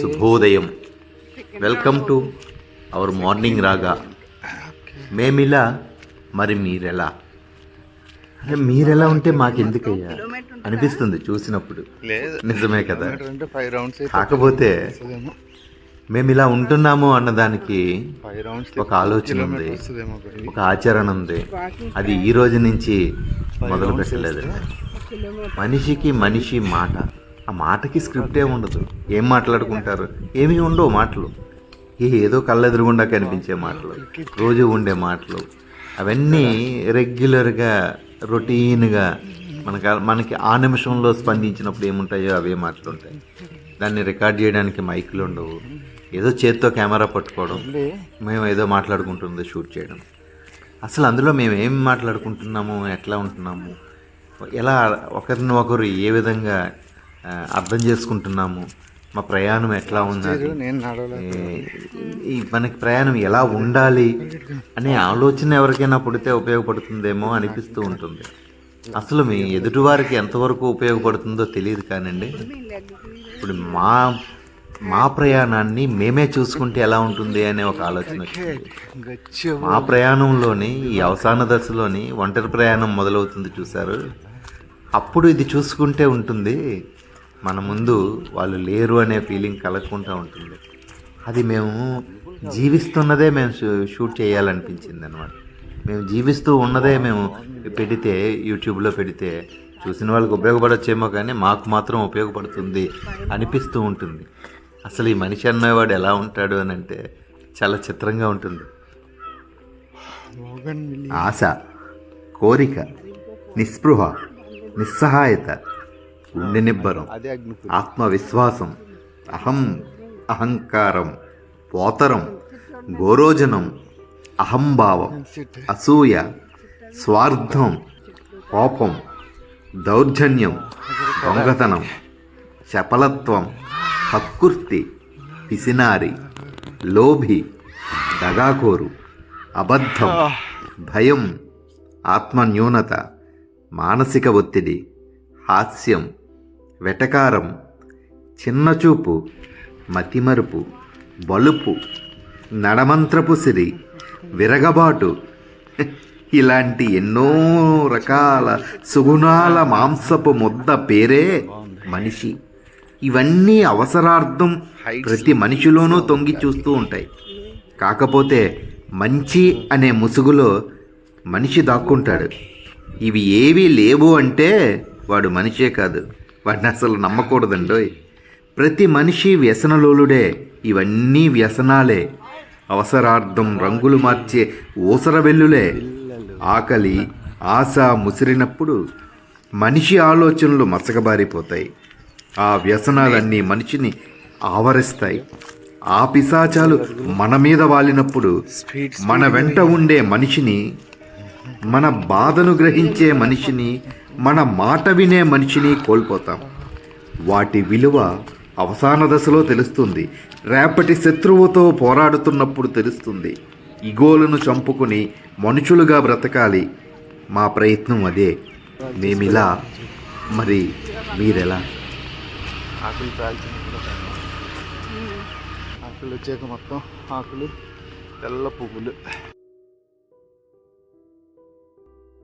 శుభోదయం. Welcome to our morning రాగా మేమిలా మరి మీరెలా? అంటే మీరెలా ఉంటే మాకెందుకయ్యా? అనిపిస్తుంది చూసినప్పుడు. లేదు. నిజమే కదా. కాకపోతే మేము ఇలా ఉంటున్నాము అన్నదానికి ఒక ఆలోచన ఉంది. ఒక ఆచరణ ఉంది. అది ఈ రోజు నుంచి మొదలు పెట్టలేదు మనిషికి మనిషి మాట. ఆ మాటకి స్క్రిప్ట్ ఏమి ఉండదు. ఏం మాట్లాడుకుంటారు? ఏమీ ఉండవు మాటలు. ఏ ఏదో కళ్ళెదురుగుండా కనిపించే మాటలు రోజు ఉండే మాటలు. అవన్నీ రెగ్యులర్గా రొటీన్గా మనకు మనకి ఆ నిమిషంలో స్పందించినప్పుడు ఏముంటాయో అవే మాటలు ఉంటాయి. దాన్ని రికార్డ్ చేయడానికి మైకులు ఉండవు. ఏదో చేత్తో కెమెరా పట్టుకోవడం మేము ఏదో మాట్లాడుకుంటుందో షూట్ చేయడం. అసలు అందులో మేము ఏం మాట్లాడుకుంటున్నాము ఎట్లా ఉంటున్నాము ఎలా ఒకరిని ఒకరు ఏ విధంగా అర్థం చేసుకుంటున్నాము. మా ప్రయాణం ఎట్లా ఉంది ఈ మనకి ప్రయాణం ఎలా ఉండాలి అనే ఆలోచన ఎవరికైనా పుడితే ఉపయోగపడుతుందేమో అనిపిస్తూ ఉంటుంది. అసలు మీ ఎదుటివారికి ఎంతవరకు ఉపయోగపడుతుందో తెలియదు కానండి. ఇప్పుడు మా మా ప్రయాణాన్ని మేమే చూసుకుంటే ఎలా ఉంటుంది అనే ఒక ఆలోచన మా ప్రయాణంలోని ఈ అవసాన దశలోని ఒంటరి ప్రయాణం మొదలవుతుంది చూసారు అప్పుడు ఇది చూసుకుంటే ఉంటుంది. మన ముందు వాళ్ళు లేరు అనే ఫీలింగ్ కలగకుండా ఉంటుంది. అది మేము జీవిస్తున్నదే మేము షూట్ చేయాలనిపించింది అనమాట మేము జీవిస్తూ ఉన్నదే మేము పెడితే యూట్యూబ్లో పెడితే చూసిన వాళ్ళకి ఉపయోగపడొచ్చేమో కానీ మాకు మాత్రం ఉపయోగపడుతుంది అనిపిస్తూ ఉంటుంది. అసలు ఈ మనిషి అన్నవాడు ఎలా ఉంటాడు అని అంటే చాలా చిత్రంగా ఉంటుంది. ఆశ కోరిక నిస్పృహ నిస్సహాయత గుండె నిబ్బరం అదే అగ్ని ఆత్మవిశ్వాసం అహం అహంకారం పోతరం గోరోజనం అహంభావం అసూయ స్వార్థం కోపం దౌర్జన్యం దొంగతనం చపలత్వం హక్కుర్తి పిసినారి లోభి దగాకోరు అబద్ధం భయం ఆత్మన్యూనత మానసిక ఒత్తిడి హాస్యం వెటకారం చిన్నచూపు మతిమరుపు బలుపు నడమంత్రపు సిరి విరగబాటు. ఇలాంటి ఎన్నో రకాల సుగుణాల మాంసపు ముద్ద పేరే మనిషి. ఇవన్నీ అవసరార్థం ప్రతి మనిషిలోనూ తొంగి చూస్తూ ఉంటాయి. కాకపోతే మంచి అనే ముసుగులో మనిషి దాక్కుంటాడు. ఇవి ఏవీ లేవు అంటే వాడు మనిషే కాదు. వాడిని అసలు నమ్మకూడదండి. ప్రతి మనిషి వ్యసనలోలుడే. ఇవన్నీ వ్యసనాలే. అవసరార్థం రంగులు మార్చే ఊసర వెల్లులే. ఆకలి ఆశ ముసిరినప్పుడు మనిషి ఆలోచనలు మసకబారిపోతాయి. ఆ వ్యసనాలన్నీ మనిషిని ఆవరిస్తాయి. ఆ పిశాచాలు మన మీద వాలినప్పుడు మన వెంట ఉండే మనిషిని మన బాధను గ్రహించే మనిషిని మన మాట వినే మనిషిని కోల్పోతాం. వాటి విలువ అవసాన దశలో తెలుస్తుంది. రేపటి శత్రువుతో పోరాడుతున్నప్పుడు తెలుస్తుంది. ఇగోలను చంపుకుని మనుషులుగా బ్రతకాలి. మా ప్రయత్నం అదే. మేమిలా? మరి మీరెలా? ఆకులు ఆకులు వచ్చాక మొత్తం ఆకులు తెల్ల పువ్వులు.